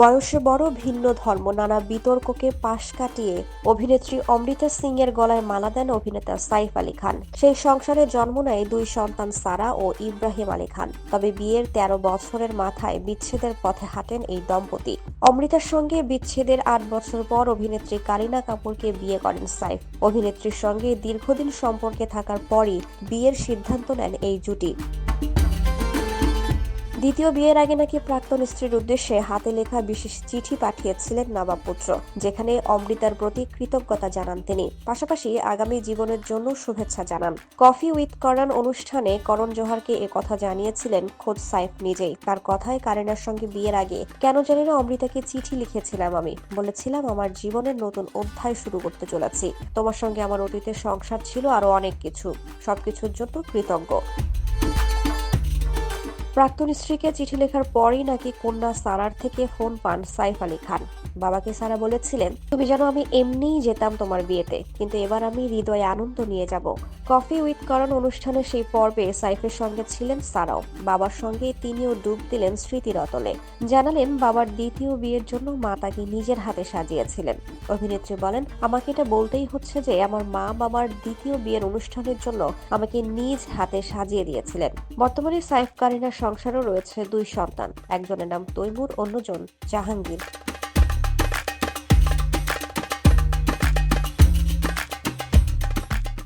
বয়সে বড় ভিন্ন ধর্ম। নানা বিতর্ককে পাশ কাটিয়ে অভিনেত্রী অমৃতা সিং এর গলায় মালা দেন অভিনেতা সাইফ আলী খান। সেই সংসারে জন্ম নেয় দুই সন্তান সারা ও ইব্রাহিম আলী খান। তবে বিয়ের তেরো বছরের মাথায় বিচ্ছেদের পথে হাঁটেন এই দম্পতি। অমৃতার সঙ্গে বিচ্ছেদের আট বছর পর অভিনেত্রী কারিনা কাপুরকে বিয়ে করেন সাইফ। অভিনেত্রীর সঙ্গে দীর্ঘদিন সম্পর্কে থাকার পরই বিয়ের সিদ্ধান্ত নেন এই জুটি। দ্বিতীয় বিয়ের আগে নাকি প্রাক্তন স্ত্রীর উদ্দেশ্যে হাতে লেখা বিশেষ চিঠি পাঠিয়েছিলেন নবাব পুত্র, যেখানে অমৃতার প্রতি কৃতজ্ঞতা জানান তিনি। পাশাপাশি আগামী জীবনের জন্য শুভেচ্ছা জানান। কফি উইথ করণ অনুষ্ঠানে করণ জোহারকে কথা জানিয়েছিলেন খোদ সাইফ নিজেই। তার কথায় কারিনার সঙ্গে বিয়ের আগে, কেন জানি না অমৃতাকে চিঠি লিখেছিলাম আমি। বলেছিলাম আমার জীবনের নতুন অধ্যায় শুরু করতে চলেছি। তোমার সঙ্গে আমার অতীতের সংসার ছিল আরও অনেক কিছু। সবকিছুর জন্য কৃতজ্ঞ। প্রাক্তন স্ত্রীকে চিঠি লেখার পরই নাকি কন্যা সারার থেকে ফোন পান সাইফ আলী খান। বাবাকে সারা বলেছিলেন, তুমি জানো আমি এমনিই যেতাম তোমার বিয়েতে, কিন্তু এবার আমি হৃদয়ে আনন্দ নিয়ে যাব। কফি উইথ করণ অনুষ্ঠানের সেই পর্বে সাইফের সঙ্গে ছিলেন সারাও। বাবার সঙ্গে তিনিও ডুব দিলেন স্মৃতির অতলে জানালেন, বাবার দ্বিতীয় বিয়ের জন্য মা তাকে নিজের হাতে সাজিয়েছিলেন। অভিনেত্রী বলেন, আমাকে এটা বলতেই হচ্ছে যে আমার মা বাবার দ্বিতীয় বিয়ের অনুষ্ঠানের জন্য আমাকে নিজ হাতে সাজিয়ে দিয়েছিলেন। বর্তমানে সাইফ কারিনার সংসারও রয়েছে দুই সন্তান একজনের নাম তৈমুর অন্যজন জাহাঙ্গীর।